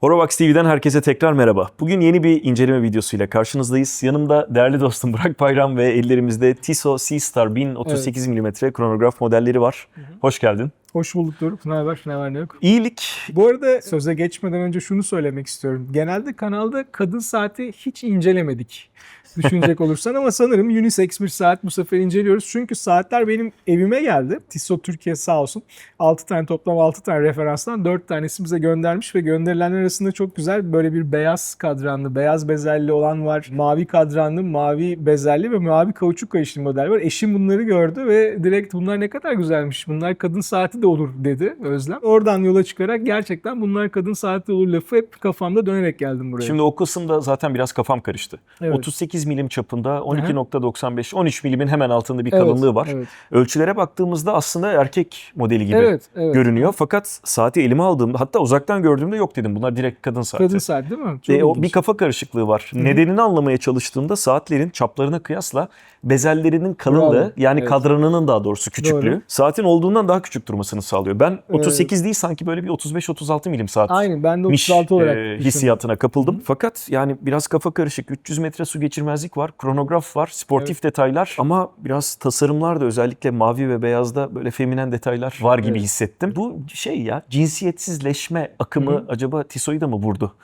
Horovax TV'den herkese tekrar merhaba. Bugün yeni bir inceleme videosuyla karşınızdayız. Yanımda değerli dostum Burak Bayram ve ellerimizde Tissot Seastar 1038 mm kronograf modelleri var. Hoş geldin. Hoş bulduk Doruk. Ne haber? Ne var ne yok? İyilik. Bu arada söze geçmeden önce şunu söylemek istiyorum. Genelde kanalda kadın saati hiç incelemedik. Düşünecek olursan ama sanırım unisex bir saat bu sefer inceliyoruz. Çünkü saatler benim evime geldi. Tissot Türkiye sağ olsun. 6 tane toplam 6 tane referanstan 4 tanesi bize göndermiş ve gönderilenler arasında çok güzel böyle bir beyaz kadranlı, beyaz bezelli olan var. Mavi kadranlı, mavi bezelli ve mavi kauçuk kayışlı model var. Eşim bunları gördü ve direkt bunlar ne kadar güzelmiş. Bunlar kadın saati de olur dedi Özlem. Oradan yola çıkarak gerçekten bunlar kadın saati olur lafı hep kafamda dönerek geldim buraya. Şimdi o kısımda zaten biraz kafam karıştı. Evet. 38 milim çapında 12.95 13 milimin hemen altında bir Evet, kalınlığı var. Evet. Ölçülere baktığımızda aslında erkek modeli gibi Evet, evet. görünüyor. Fakat saati elime aldığımda hatta uzaktan gördüğümde yok dedim. Bunlar direkt kadın saati. Kadın saat değil mi? Çok E, o bir kafa karışıklığı var. Nedenini anlamaya çalıştığımda saatlerin çaplarına kıyasla bezellerinin kalınlığı Bravo. yani Evet. kadranının daha doğrusu küçüklüğü Doğru. saatin olduğundan daha küçük durmasını sağlıyor. Ben 38 değil sanki böyle bir 35-36 milim saat. Aynen ben de miş, 36 olarak e, hissiyatına kapıldım. Fakat yani biraz kafa karışık. 300 metre su geçirmezlik var, kronograf var, sportif detaylar ama biraz tasarımlar da özellikle mavi ve beyazda böyle feminen detaylar var gibi Evet. hissettim. Bu şey ya cinsiyetsizleşme akımı acaba Tissot'u da mı vurdu?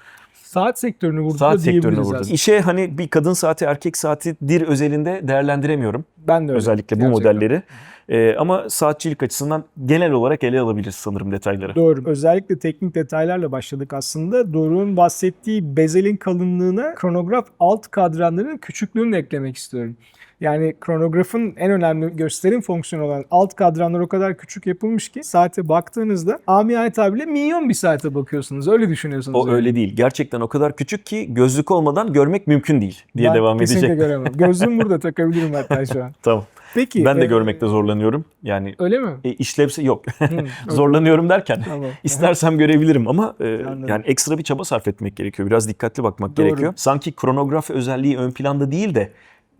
Saat sektörünü vurdu Saat sektörünü vurdu. aslında. İşe hani bir kadın saati erkek saatidir özelinde değerlendiremiyorum. Ben de öyle. Özellikle bu Gerçekten. modelleri. Ee, ama saatçilik açısından genel olarak ele alabiliriz sanırım detayları. Doğru. Özellikle teknik detaylarla başladık aslında. Doruk'un bahsettiği bezelin kalınlığına kronograf alt kadranların küçüklüğünü eklemek istiyorum. Yani kronografın en önemli gösterim fonksiyonu olan alt kadranlar o kadar küçük yapılmış ki saate baktığınızda amiyane tabirle milyon bir saate bakıyorsunuz. Öyle düşünüyorsunuz. O yani. öyle değil. Gerçekten o kadar küçük ki gözlük olmadan görmek mümkün değil diye Ben devam kesinlikle edecek. göremem. Gözlüğümü burada takabilirim hatta şu an. Tamam. Peki. Ben de e, görmekte zorlanıyorum. Yani Öyle mi? e, işlevse yok. Hı, zorlanıyorum derken Tamam. istersem görebilirim ama e, Anladım. yani ekstra bir çaba sarf etmek gerekiyor. Biraz dikkatli bakmak Doğru. gerekiyor. Sanki kronograf özelliği ön planda değil de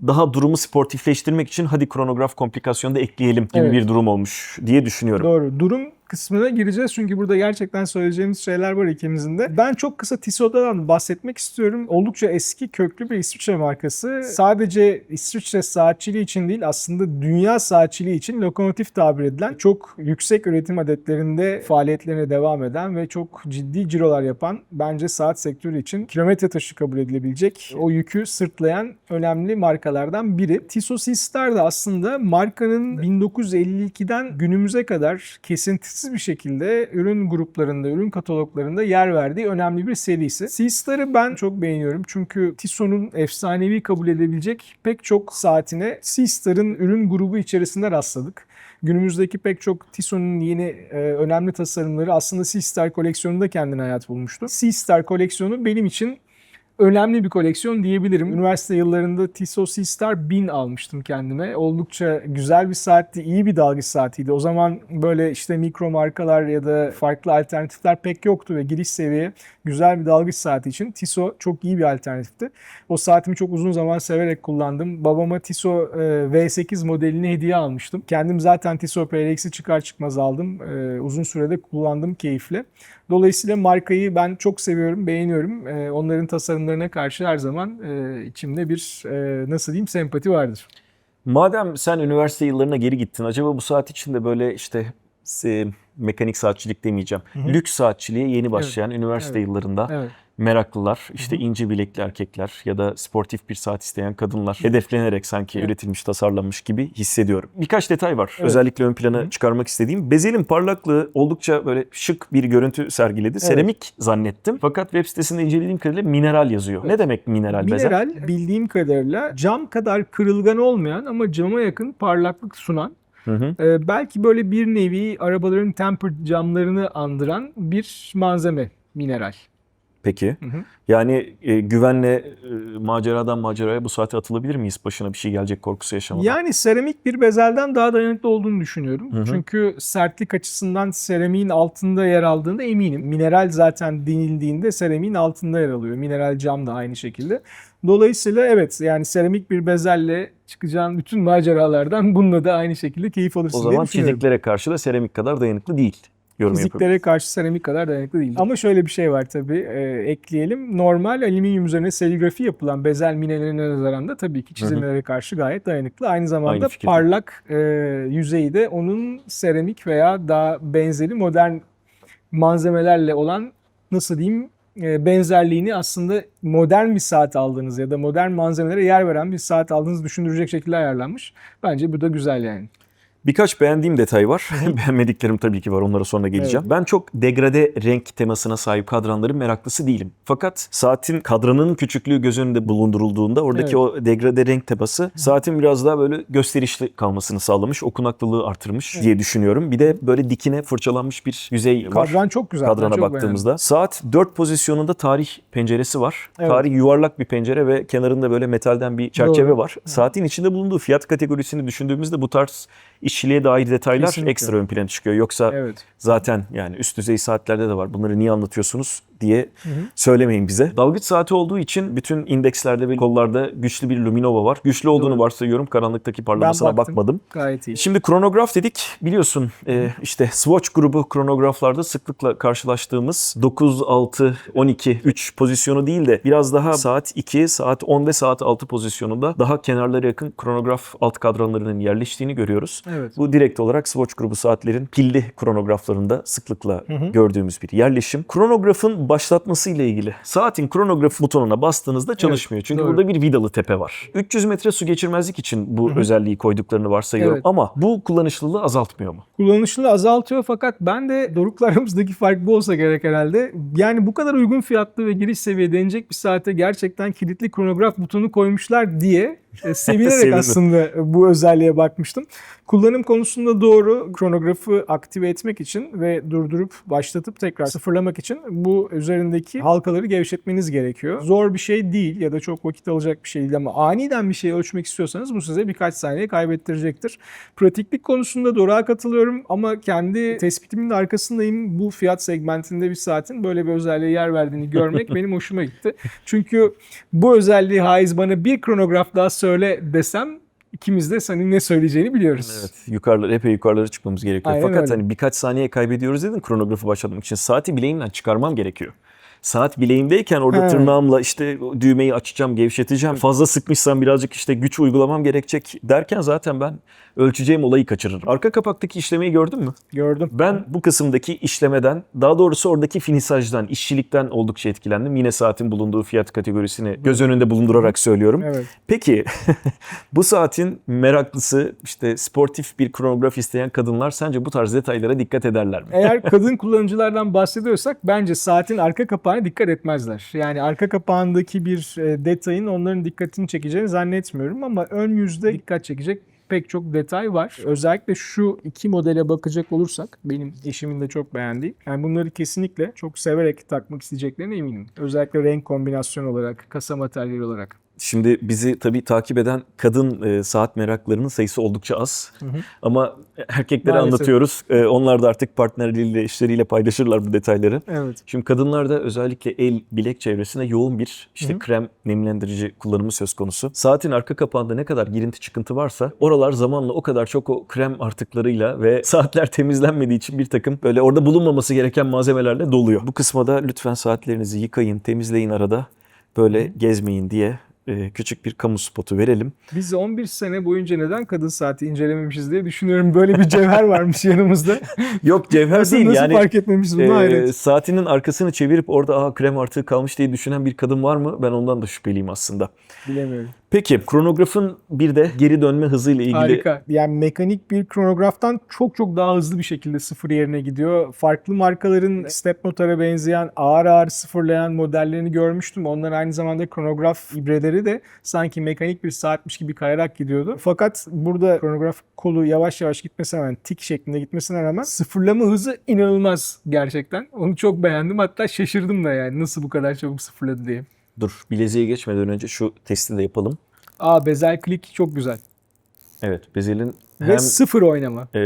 daha durumu sportifleştirmek için hadi kronograf komplikasyonu da ekleyelim gibi Evet. bir durum olmuş diye düşünüyorum. Doğru. Durum kısmına gireceğiz çünkü burada gerçekten söyleyeceğimiz şeyler var ikimizin de. Ben çok kısa Tissot'dan bahsetmek istiyorum. Oldukça eski köklü bir İsviçre markası. Sadece İsviçre saatçiliği için değil aslında dünya saatçiliği için lokomotif tabir edilen çok yüksek üretim adetlerinde faaliyetlerine devam eden ve çok ciddi cirolar yapan bence saat sektörü için kilometre taşı kabul edilebilecek o yükü sırtlayan önemli markalardan biri. Tissot Seastar da aslında markanın 1952'den günümüze kadar kesintisiz bir şekilde ürün gruplarında, ürün kataloglarında yer verdiği önemli bir serisi. Seastar'ı ben çok beğeniyorum çünkü Tissot'un efsanevi kabul edebilecek pek çok saatine Seastar'ın ürün grubu içerisinde rastladık. Günümüzdeki pek çok Tissot'un yeni e, önemli tasarımları aslında Seastar koleksiyonunda kendine hayat bulmuştu. Seastar koleksiyonu benim için önemli bir koleksiyon diyebilirim. Üniversite yıllarında Tissot Seastar 1000 almıştım kendime. Oldukça güzel bir saatti, iyi bir dalgıç saatiydi. O zaman böyle işte mikro markalar ya da farklı alternatifler pek yoktu ve giriş seviye güzel bir dalgıç saati için Tissot çok iyi bir alternatifti. O saatimi çok uzun zaman severek kullandım. Babama Tissot e, V8 modelini hediye almıştım. Kendim zaten Tissot PRX'i çıkar çıkmaz aldım. E, uzun sürede kullandım keyifle. Dolayısıyla markayı ben çok seviyorum, beğeniyorum. Ee, onların tasarımlarına karşı her zaman e, içimde bir e, nasıl diyeyim sempati vardır. Madem sen üniversite yıllarına geri gittin, acaba bu saat içinde böyle işte e, mekanik saatçilik demeyeceğim. Lüks saatçiliğe yeni başlayan üniversite Evet. yıllarında Evet. Meraklılar, işte ince bilekli erkekler ya da sportif bir saat isteyen kadınlar hedeflenerek sanki Evet. üretilmiş, tasarlanmış gibi hissediyorum. Birkaç detay var Evet. özellikle ön plana çıkarmak istediğim. Bezelin parlaklığı oldukça böyle şık bir görüntü sergiledi. Seramik zannettim. Fakat web sitesinde incelediğim kadarıyla mineral yazıyor. Ne demek mineral, bezel? Mineral bildiğim kadarıyla cam kadar kırılgan olmayan ama cama yakın parlaklık sunan Hı hı. e, belki böyle bir nevi arabaların tempered camlarını andıran bir malzeme mineral. Peki. Hı hı. Yani e, güvenle e, maceradan maceraya bu saate atılabilir miyiz? Başına bir şey gelecek korkusu yaşamadan. Yani seramik bir bezelden daha dayanıklı olduğunu düşünüyorum. Hı hı. Çünkü sertlik açısından seramiğin altında yer aldığında eminim. Mineral zaten denildiğinde seramiğin altında yer alıyor. Mineral cam da aynı şekilde. Dolayısıyla evet yani seramik bir bezelle çıkacağın bütün maceralardan bununla da aynı şekilde keyif alırsın o zaman çiziklere karşı da seramik kadar dayanıklı değil. Yorum Fiziklere karşı seramik kadar dayanıklı değil. Ama şöyle bir şey var tabii e, ekleyelim. Normal alüminyum üzerine serigrafi yapılan bezel minelerine nazaran da tabii ki çizimlere karşı gayet dayanıklı. Aynı zamanda Aynı parlak e, yüzeyi de onun seramik veya daha benzeri modern malzemelerle olan nasıl diyeyim e, benzerliğini aslında modern bir saat aldığınız ya da modern malzemelere yer veren bir saat aldığınızı düşündürecek şekilde ayarlanmış. Bence bu da güzel yani. Birkaç beğendiğim detay var. Beğenmediklerim tabii ki var. Onlara sonra geleceğim. Ben çok degrade renk temasına sahip kadranların meraklısı değilim. Fakat saatin kadranının küçüklüğü göz önünde bulundurulduğunda oradaki Evet. o degrade renk teması saatin biraz daha böyle gösterişli kalmasını sağlamış. Okunaklılığı artırmış diye düşünüyorum. Bir de böyle dikine fırçalanmış bir yüzey var. Kadran çok güzel. Kadrana çok baktığımızda. Saat 4 pozisyonunda tarih penceresi var. Evet. Tarih yuvarlak bir pencere ve kenarında böyle metalden bir çerçeve Doğru. var. Saatin içinde bulunduğu fiyat kategorisini düşündüğümüzde bu tarz işçiliğe dair detaylar Kesinlikle. ekstra ön plana çıkıyor. Yoksa Evet. zaten yani üst düzey saatlerde de var. Bunları niye anlatıyorsunuz diye söylemeyin bize. Dalgıç saati olduğu için bütün indekslerde ve kollarda güçlü bir luminova var. Güçlü olduğunu Doğru. varsayıyorum. Karanlıktaki parlamasına baktım. bakmadım. Gayet iyi. Şimdi kronograf dedik. Biliyorsun e, işte Swatch grubu kronograflarda sıklıkla karşılaştığımız 9, 6, 12, 3 pozisyonu değil de biraz daha saat 2, saat 10 ve saat 6 pozisyonunda daha kenarlara yakın kronograf alt kadranlarının yerleştiğini görüyoruz. Evet. Bu direkt olarak Swatch grubu saatlerin pilli kronograflarında sıklıkla gördüğümüz bir yerleşim. Kronografın başlatması ile ilgili saatin kronograf butonuna bastığınızda çalışmıyor. Çünkü doğru. burada bir vidalı tepe var. 300 metre su geçirmezlik için bu özelliği koyduklarını varsayıyorum. Evet. Ama bu kullanışlılığı azaltmıyor mu? Kullanışlılığı azaltıyor fakat ben de Doruk'la aramızdaki fark bu olsa gerek herhalde. Yani bu kadar uygun fiyatlı ve giriş seviye denecek bir saate gerçekten kilitli kronograf butonu koymuşlar diye sevinerek Sevindim. aslında bu özelliğe bakmıştım. Kullanım konusunda doğru kronografı aktive etmek için ve durdurup başlatıp tekrar sıfırlamak için bu üzerindeki halkaları gevşetmeniz gerekiyor. Zor bir şey değil ya da çok vakit alacak bir şey değil ama aniden bir şey ölçmek istiyorsanız bu size birkaç saniye kaybettirecektir. Pratiklik konusunda Doruk'a katılıyorum ama kendi tespitimin de arkasındayım. Bu fiyat segmentinde bir saatin böyle bir özelliğe yer verdiğini görmek benim hoşuma gitti. Çünkü bu özelliği haiz bana bir kronograf daha söyle desem ikimiz de senin ne söyleyeceğini biliyoruz. Evet. Yukarılara, epey yukarılara çıkmamız gerekiyor. Aynen Fakat öyle. hani birkaç saniye kaybediyoruz dedin kronografı başlatmak için. Saati bileğimden çıkarmam gerekiyor. Saat bileğimdeyken orada He. tırnağımla işte düğmeyi açacağım, gevşeteceğim. Fazla sıkmışsam birazcık işte güç uygulamam gerekecek derken zaten ben ölçeceğim olayı kaçırırım. Arka kapaktaki işlemeyi gördün mü? Gördüm. Ben bu kısımdaki işlemeden, daha doğrusu oradaki finisajdan, işçilikten oldukça etkilendim. Yine saatin bulunduğu fiyat kategorisini göz önünde bulundurarak söylüyorum. Evet. Peki bu saatin meraklısı, işte sportif bir kronograf isteyen kadınlar sence bu tarz detaylara dikkat ederler mi? Eğer kadın kullanıcılardan bahsediyorsak bence saatin arka kapağına dikkat etmezler. Yani arka kapağındaki bir e, detayın onların dikkatini çekeceğini zannetmiyorum ama ön yüzde dikkat çekecek pek çok detay var. Özellikle şu iki modele bakacak olursak benim eşimin de çok beğendiği. Yani bunları kesinlikle çok severek takmak isteyeceklerine eminim. Özellikle renk kombinasyonu olarak, kasa materyali olarak. Şimdi bizi tabii takip eden kadın e, saat meraklarının sayısı oldukça az. Ama erkeklere Maalesef. anlatıyoruz. E, onlar da artık partnerleriyle, eşleriyle paylaşırlar bu detayları. Evet. Şimdi kadınlarda özellikle el bilek çevresinde yoğun bir işte krem nemlendirici kullanımı söz konusu. Saatin arka kapağında ne kadar girinti çıkıntı varsa oralar zamanla o kadar çok o krem artıklarıyla ve saatler temizlenmediği için bir takım böyle orada bulunmaması gereken malzemelerle doluyor. Bu kısma da lütfen saatlerinizi yıkayın, temizleyin arada. Böyle gezmeyin diye e, küçük bir kamu spotu verelim. Biz 11 sene boyunca neden kadın saati incelememişiz diye düşünüyorum. Böyle bir cevher varmış yanımızda. Yok cevher Nasıl, değil nasıl yani. fark etmemişiz bunu e, hayret. saatinin arkasını çevirip orada aha krem artığı kalmış diye düşünen bir kadın var mı? Ben ondan da şüpheliyim aslında. Bilemiyorum. Peki kronografın bir de geri dönme hızıyla ilgili Harika. Yani mekanik bir kronograftan çok çok daha hızlı bir şekilde sıfır yerine gidiyor. Farklı markaların step motora benzeyen ağır ağır sıfırlayan modellerini görmüştüm. Onların aynı zamanda kronograf ibreleri de sanki mekanik bir saatmiş gibi kayarak gidiyordu. Fakat burada kronograf kolu yavaş yavaş gitmesine rağmen tik şeklinde gitmesine rağmen sıfırlama hızı inanılmaz gerçekten. Onu çok beğendim. Hatta şaşırdım da yani nasıl bu kadar çabuk sıfırladı diye. Dur bileziğe geçmeden önce şu testi de yapalım. Aa bezel klik çok güzel. Evet bezelin Ve hem sıfır oynama. e,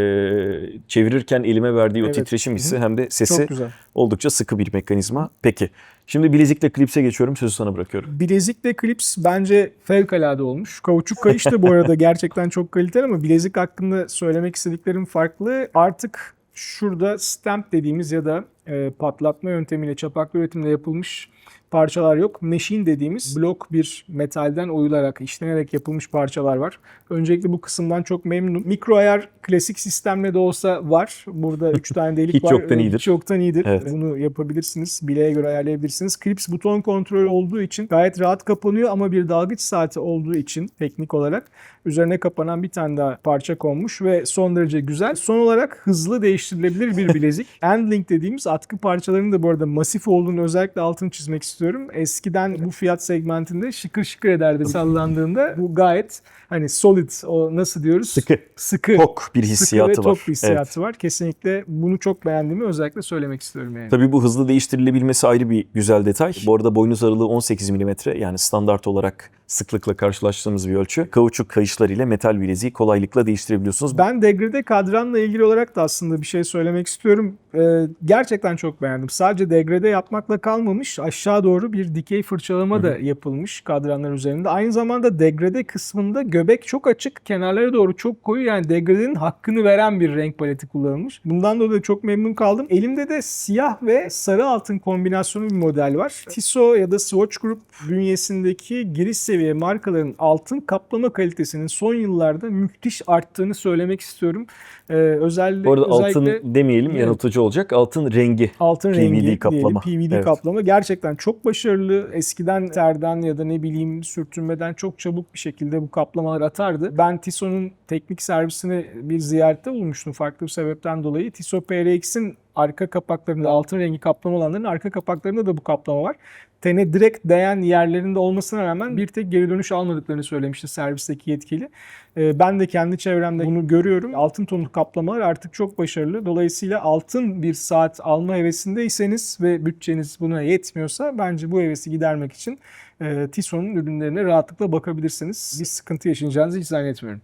çevirirken elime verdiği o Evet. titreşim hissi hem de sesi oldukça sıkı bir mekanizma. Peki şimdi bilezikle klipse geçiyorum sözü sana bırakıyorum. Bilezikle klips bence fevkalade olmuş. Kauçuk kayış da bu arada gerçekten çok kaliteli ama bilezik hakkında söylemek istediklerim farklı. Artık Şurada stamp dediğimiz ya da e, patlatma yöntemiyle çapaklı üretimle yapılmış parçalar yok. Machine dediğimiz blok bir metalden oyularak, işlenerek yapılmış parçalar var. Öncelikle bu kısımdan çok memnunum. Mikro ayar klasik sistemle de olsa var. Burada 3 tane delik Hiç var. yoktan iyidir. Hiç yoktan iyidir. Evet. Bunu yapabilirsiniz. Bileğe göre ayarlayabilirsiniz. Clips buton kontrolü olduğu için gayet rahat kapanıyor ama bir dalgıç saati olduğu için teknik olarak üzerine kapanan bir tane daha parça konmuş ve son derece güzel. Son olarak hızlı değiştirilebilir bir bilezik. Endlink dediğimiz atkı parçalarının da bu arada masif olduğunu özellikle altını çizmek istiyorum. Eskiden bu fiyat segmentinde şıkır şıkır ederdi sallandığında. Bu gayet hani solid o nasıl diyoruz? Sıkı. Sıkı. Tok bir Sıkı hissiyatı ve var. tok bir hissiyatı Evet. var. Kesinlikle bunu çok beğendiğimi özellikle söylemek istiyorum yani. Tabii bu hızlı değiştirilebilmesi ayrı bir güzel detay. Bu arada boynuz aralığı 18 mm yani standart olarak sıklıkla karşılaştığımız bir ölçü. Kauçuk kayışlar ile metal bileziği kolaylıkla değiştirebiliyorsunuz. Ben degrede kadranla ilgili olarak da aslında bir şey söylemek istiyorum. Ee, gerçekten çok beğendim. Sadece degrede yapmakla kalmamış. Aşağı doğru bir dikey fırçalama da yapılmış kadranlar üzerinde. Aynı zamanda degrede kısmında göbek çok açık. Kenarlara doğru çok koyu. Yani degredenin hakkını veren bir renk paleti kullanılmış. Bundan dolayı çok memnun kaldım. Elimde de siyah ve sarı altın kombinasyonu bir model var. Tissot ya da Swatch Group bünyesindeki giriş seviye markaların altın kaplama kalitesinin son yıllarda müthiş arttığını söylemek istiyorum. Ee, özellikle, Bu arada özellikle altın demeyelim Evet. Yanıltıcı olacak. Altın rengi. altın PVD rengi kaplama. diyelim, PVD Evet. kaplama gerçekten çok başarılı. Eskiden terden ya da ne bileyim sürtünmeden çok çabuk bir şekilde bu kaplamalar atardı. Ben Tissot'un teknik servisini bir ziyarette bulmuştum farklı bir sebepten dolayı. Tissot PRX'in arka kapaklarında altın rengi kaplama olanların arka kapaklarında da bu kaplama var. Tene direkt değen yerlerinde olmasına rağmen bir tek geri dönüş almadıklarını söylemişti servisteki yetkili. Ee, Ben de kendi çevremde bunu görüyorum. Altın tonlu kaplamalar artık çok başarılı. Dolayısıyla altın bir saat alma hevesindeyseniz ve bütçeniz buna yetmiyorsa bence bu hevesi gidermek için e, Tissot'un ürünlerine rahatlıkla bakabilirsiniz. Bir sıkıntı yaşayacağınızı hiç zannetmiyorum.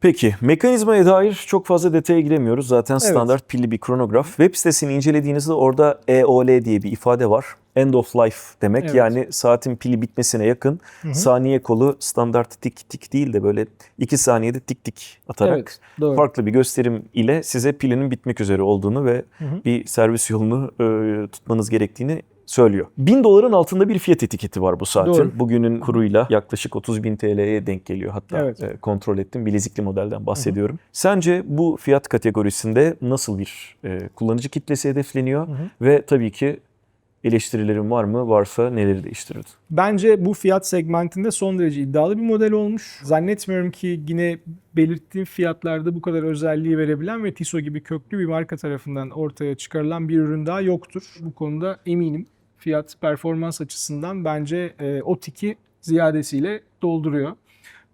Peki mekanizmaya dair çok fazla detaya giremiyoruz. Zaten standart pilli bir kronograf. Web sitesini incelediğinizde orada EOL diye bir ifade var. End of life demek. Evet. Yani saatin pili bitmesine yakın. Saniye kolu standart tik tik değil de böyle 2 saniyede tik tik atarak Evet, doğru. farklı bir gösterim ile size pilinin bitmek üzere olduğunu ve bir servis yolunu e, tutmanız gerektiğini söylüyor. 1000 doların altında bir fiyat etiketi var bu saatin. Doğru. Bugünün kuruyla yaklaşık 30 bin TL'ye denk geliyor. Hatta Evet. e, kontrol ettim. Bilezikli modelden bahsediyorum. Sence bu fiyat kategorisinde nasıl bir e, kullanıcı kitlesi hedefleniyor? Ve tabii ki eleştirilerin var mı? Varsa neleri değiştirirdi? Bence bu fiyat segmentinde son derece iddialı bir model olmuş. Zannetmiyorum ki yine belirttiğim fiyatlarda bu kadar özelliği verebilen ve Tissot gibi köklü bir marka tarafından ortaya çıkarılan bir ürün daha yoktur. Bu konuda eminim. Fiyat performans açısından bence e, o tiki ziyadesiyle dolduruyor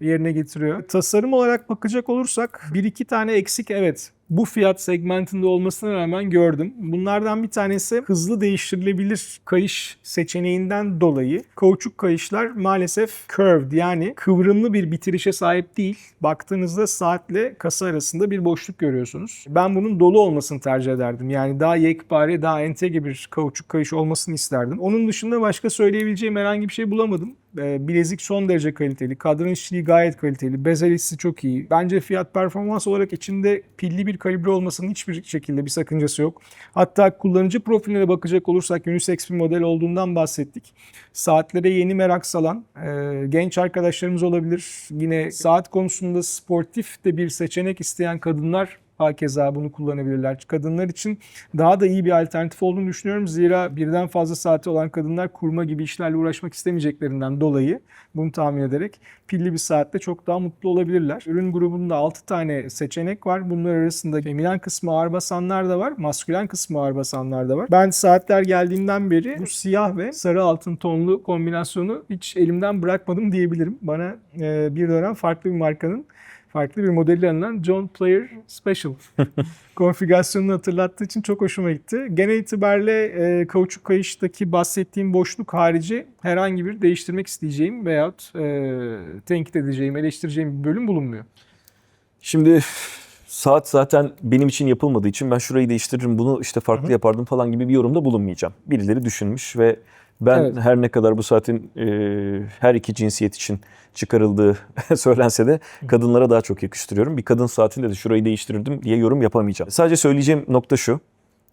yerine getiriyor. Tasarım olarak bakacak olursak bir iki tane eksik evet bu fiyat segmentinde olmasına rağmen gördüm. Bunlardan bir tanesi hızlı değiştirilebilir kayış seçeneğinden dolayı kauçuk kayışlar maalesef curved yani kıvrımlı bir bitirişe sahip değil. Baktığınızda saatle kasa arasında bir boşluk görüyorsunuz. Ben bunun dolu olmasını tercih ederdim. Yani daha yekpare, daha entegre bir kauçuk kayış olmasını isterdim. Onun dışında başka söyleyebileceğim herhangi bir şey bulamadım. Ee, Bilezik son derece kaliteli. Kadran işçiliği gayet kaliteli. Bezel hissi çok iyi. Bence fiyat performans olarak içinde pilli bir kalibre olmasının hiçbir şekilde bir sakıncası yok. Hatta kullanıcı profiline bakacak olursak unisex bir model olduğundan bahsettik. Saatlere yeni merak salan e, genç arkadaşlarımız olabilir. Yine saat konusunda sportif de bir seçenek isteyen kadınlar Hakeza bunu kullanabilirler. Kadınlar için daha da iyi bir alternatif olduğunu düşünüyorum. Zira birden fazla saati olan kadınlar kurma gibi işlerle uğraşmak istemeyeceklerinden dolayı bunu tahmin ederek pilli bir saatte çok daha mutlu olabilirler. Ürün grubunda 6 tane seçenek var. Bunlar arasında feminen kısmı ağır basanlar da var. Maskülen kısmı ağır basanlar da var. Ben saatler geldiğinden beri bu siyah ve sarı altın tonlu kombinasyonu hiç elimden bırakmadım diyebilirim. Bana e, bir dönem farklı bir markanın farklı bir modeli alınan John Player Special konfigürasyonunu hatırlattığı için çok hoşuma gitti. Genel itibariyle e, kauçuk kayıştaki bahsettiğim boşluk harici herhangi bir değiştirmek isteyeceğim veyahut e, tenkit edeceğim, eleştireceğim bir bölüm bulunmuyor. Şimdi saat zaten benim için yapılmadığı için ben şurayı değiştiririm bunu işte farklı yapardım falan gibi bir yorumda bulunmayacağım. Birileri düşünmüş ve Ben Evet. her ne kadar bu saatin e, her iki cinsiyet için çıkarıldığı söylense de kadınlara daha çok yakıştırıyorum. Bir kadın saatinde de şurayı değiştirirdim diye yorum yapamayacağım. Sadece söyleyeceğim nokta şu.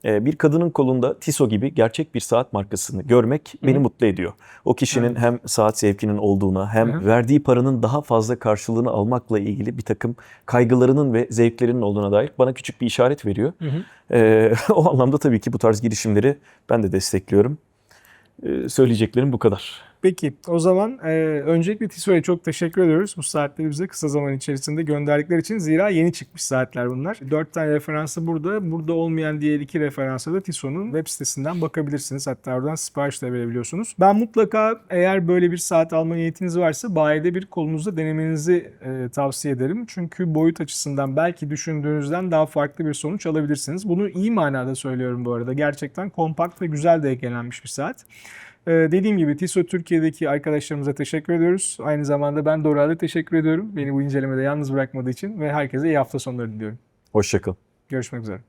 E, bir kadının kolunda Tissot gibi gerçek bir saat markasını görmek beni mutlu ediyor. O kişinin hem saat zevkinin olduğuna hem Hı hı. verdiği paranın daha fazla karşılığını almakla ilgili bir takım kaygılarının ve zevklerinin olduğuna dair bana küçük bir işaret veriyor. E, o anlamda tabii ki bu tarz girişimleri ben de destekliyorum. E, söyleyeceklerim bu kadar. Peki o zaman e, öncelikle Tissot'a çok teşekkür ediyoruz bu saatleri bize kısa zaman içerisinde gönderdikleri için. Zira yeni çıkmış saatler bunlar. Dört tane referansı burada. Burada olmayan diğer iki referansa da Tissot'un web sitesinden bakabilirsiniz. Hatta oradan sipariş de verebiliyorsunuz. Ben mutlaka eğer böyle bir saat alma niyetiniz varsa bayide bir kolunuzda denemenizi e, tavsiye ederim. Çünkü boyut açısından belki düşündüğünüzden daha farklı bir sonuç alabilirsiniz. Bunu iyi manada söylüyorum bu arada. Gerçekten kompakt ve güzel de eklenmiş bir saat. Ee, dediğim gibi Tissot Türkiye'deki arkadaşlarımıza teşekkür ediyoruz. Aynı zamanda ben Dora'da teşekkür ediyorum. Beni bu incelemede yalnız bırakmadığı için ve herkese iyi hafta sonları diliyorum. Hoşçakalın. Görüşmek üzere.